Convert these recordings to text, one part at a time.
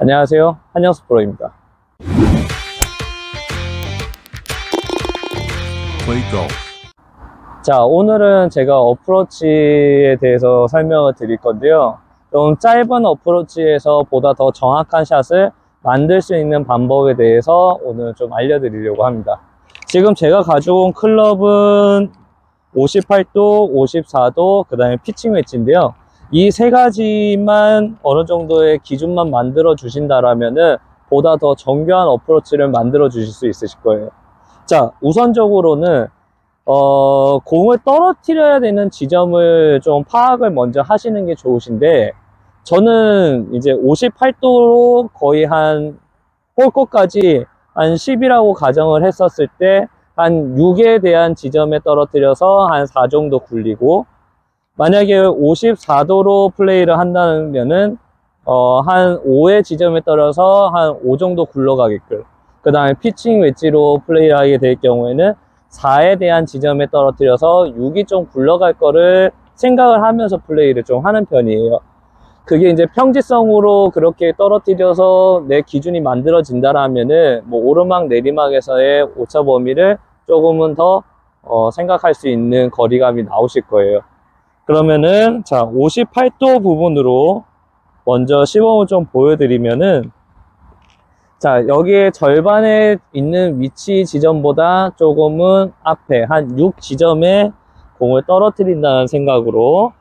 안녕하세요. 한영수 프로입니다. 자, 오늘은 제가 어프로치에 대해서 설명을 드릴 건데요. 좀 짧은 어프로치에서 보다 더 정확한 샷을 만들 수 있는 방법에 대해서 오늘 좀 알려드리려고 합니다. 지금 제가 가지고 온 클럽은 58도, 54도, 그 다음에 피칭 웨지인데요. 이 세 가지만 어느 정도의 기준만 만들어 주신다라면은 보다 더 정교한 어프로치를 만들어 주실 수 있으실 거예요. 자, 우선적으로는 어, 공을 떨어뜨려야 되는 지점을 좀 파악을 먼저 하시는 게 좋으신데, 저는 이제 58도로 거의 한, 홀코까지 한 10이라고 가정을 했었을 때, 한 6에 대한 지점에 떨어뜨려서 한 4 정도 굴리고, 만약에 54도로 플레이를 한다면은, 어, 한 5의 지점에 떨어서 한 5 정도 굴러가게끔, 그 다음에 피칭 웨지로 플레이를 하게 될 경우에는 4에 대한 지점에 떨어뜨려서 6이 좀 굴러갈 거를 생각을 하면서 플레이를 좀 하는 편이에요. 그게 이제 평지성으로 그렇게 떨어뜨려서 내 기준이 만들어진다라면은 뭐 오르막 내리막에서의 오차 범위를 조금은 더 어, 생각할 수 있는 거리감이 나오실 거예요. 그러면은 자 58도 부분으로 먼저 시범을 좀 보여드리면은 자, 여기에 절반에 있는 위치 지점보다 조금은 앞에 한 6 지점에 공을 떨어뜨린다는 생각으로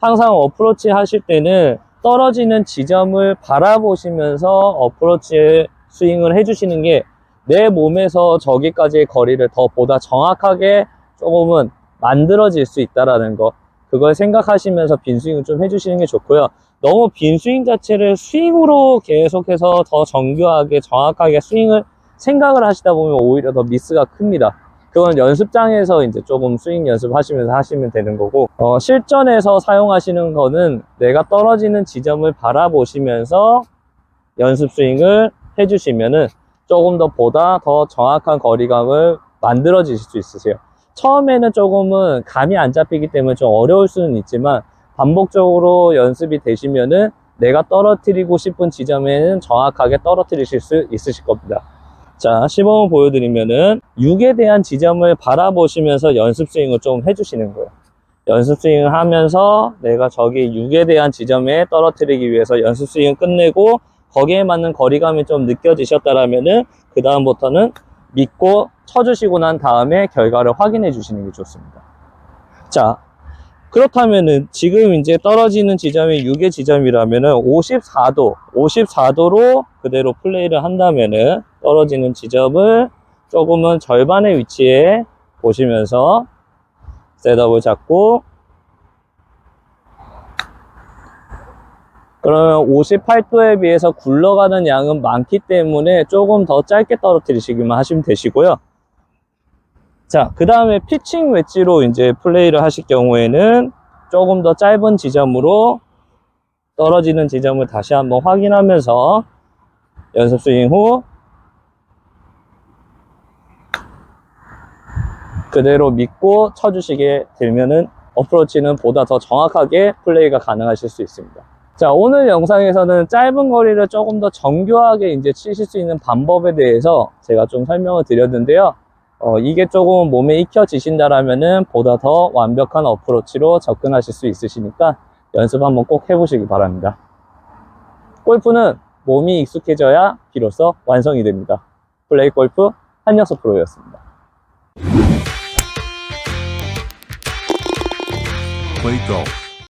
항상 어프로치 하실 때는 떨어지는 지점을 바라보시면서 어프로치 스윙을 해주시는 게 내 몸에서 저기까지의 거리를 더 보다 정확하게 조금은 만들어질 수 있다라는 거. 그걸 생각하시면서 빈 스윙을 좀 해주시는 게 좋고요. 너무 빈 스윙 자체를 스윙으로 계속해서 더 정교하게 정확하게 스윙을 생각을 하시다 보면 오히려 더 미스가 큽니다. 그건 연습장에서 이제 조금 스윙 연습하시면서 하시면 되는 거고 어, 실전에서 사용하시는 거는 내가 떨어지는 지점을 바라보시면서 연습 스윙을 해주시면은 조금 더 보다 더 정확한 거리감을 만들어 주실 수 있으세요. 처음에는 조금은 감이 안 잡히기 때문에 좀 어려울 수는 있지만 반복적으로 연습이 되시면은 내가 떨어뜨리고 싶은 지점에는 정확하게 떨어뜨리실 수 있으실 겁니다. 자, 시범을 보여드리면은 6에 대한 지점을 바라보시면서 연습 스윙을 좀 해주시는 거예요. 연습 스윙을 하면서 내가 저기 6에 대한 지점에 떨어뜨리기 위해서 연습 스윙을 끝내고 거기에 맞는 거리감이 좀 느껴지셨다라면은 그 다음부터는 믿고 쳐주시고 난 다음에 결과를 확인해 주시는 게 좋습니다. 자, 그렇다면은 지금 이제 떨어지는 지점이 6의 지점이라면은 54도, 54도로 그대로 플레이를 한다면은 떨어지는 지점을 조금은 절반의 위치에 보시면서 셋업을 잡고 그러면 58도에 비해서 굴러가는 양은 많기 때문에 조금 더 짧게 떨어뜨리시기만 하시면 되시고요. 자, 그 다음에 피칭 웨지로 이제 플레이를 하실 경우에는 조금 더 짧은 지점으로 떨어지는 지점을 다시 한번 확인하면서 연습 스윙 후 그대로 믿고 쳐주시게 되면은 어프로치는 보다 더 정확하게 플레이가 가능하실 수 있습니다. 자, 오늘 영상에서는 짧은 거리를 조금 더 정교하게 이제 치실 수 있는 방법에 대해서 제가 좀 설명을 드렸는데요. 어, 이게 조금 몸에 익혀지신다라면은 보다 더 완벽한 어프로치로 접근하실 수 있으시니까 연습 한번 꼭 해보시기 바랍니다. 골프는 몸이 익숙해져야 비로소 완성이 됩니다. 플레이 골프 한여서 프로였습니다. Golf.